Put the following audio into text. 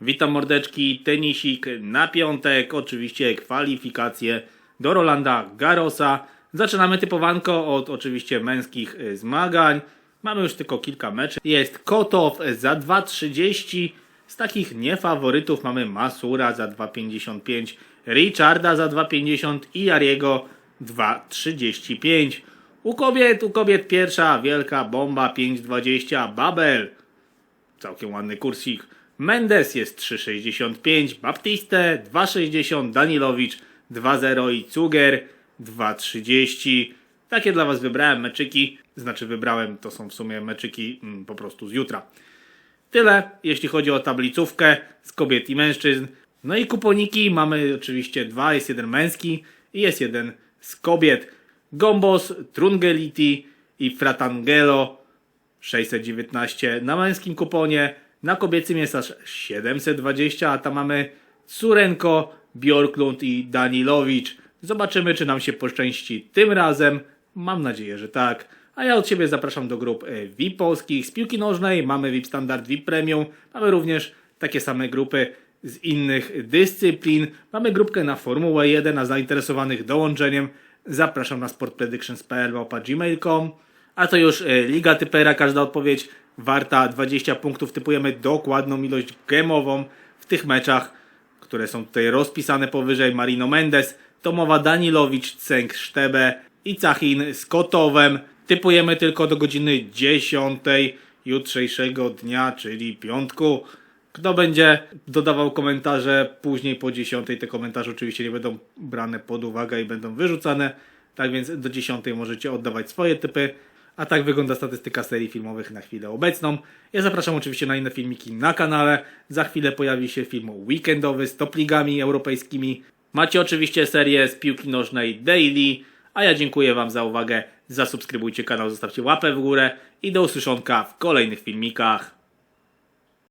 Witam mordeczki, tenisik na piątek, oczywiście kwalifikacje do Rolanda Garrosa. Zaczynamy typowanko od oczywiście męskich zmagań. Mamy już tylko kilka meczy. Jest Kotow za 2,30. Z takich niefaworytów mamy Masura za 2,55, Richarda za 2,50 i Jariego 2,35. U kobiet, u kobiet pierwsza wielka bomba 5,20, Babel całkiem ładny kursik. Mendes jest 3,65, Baptiste 2,60, Danilowicz 2,0 i Cuger 2,30. Takie dla Was wybrałem meczyki, znaczy wybrałem, to są w sumie meczyki mm, po prostu z jutra. Tyle, jeśli chodzi o tablicówkę z kobiet i mężczyzn. No i kuponiki mamy oczywiście dwa, jest jeden męski i jest jeden z kobiet. Gombos, Trungeliti i Fratangelo 619 na męskim kuponie, na kobiecym jest aż 720, a tam mamy Surenko, Bjorklund i Danilowicz. Zobaczymy, czy nam się poszczęści tym razem. Mam nadzieję, że tak. A ja od siebie zapraszam do grup e, VIP polskich z piłki nożnej. Mamy VIP Standard, VIP Premium. Mamy również takie same grupy z innych dyscyplin. Mamy grupkę na Formułę 1, a zainteresowanych dołączeniem zapraszam na sportpredictions.pl a to już e, Liga Typera, każda odpowiedź warta 20 punktów. Typujemy dokładną ilość gemową w tych meczach, które są tutaj rozpisane powyżej. Marino Mendes, Tomowa Danilowicz, Cenk Sztebe i Cachin z Kotowem. Typujemy tylko do godziny 10 jutrzejszego dnia, czyli piątku. Kto będzie dodawał komentarze później po 10, te komentarze oczywiście nie będą brane pod uwagę i będą wyrzucane. Tak więc do 10 możecie oddawać swoje typy. A tak wygląda statystyka serii filmowych na chwilę obecną. Ja zapraszam oczywiście na inne filmiki na kanale. Za chwilę pojawi się film weekendowy z top ligami europejskimi. Macie oczywiście serię z piłki nożnej Daily. A ja dziękuję Wam za uwagę. Zasubskrybujcie kanał, zostawcie łapę w górę i do usłyszonka w kolejnych filmikach.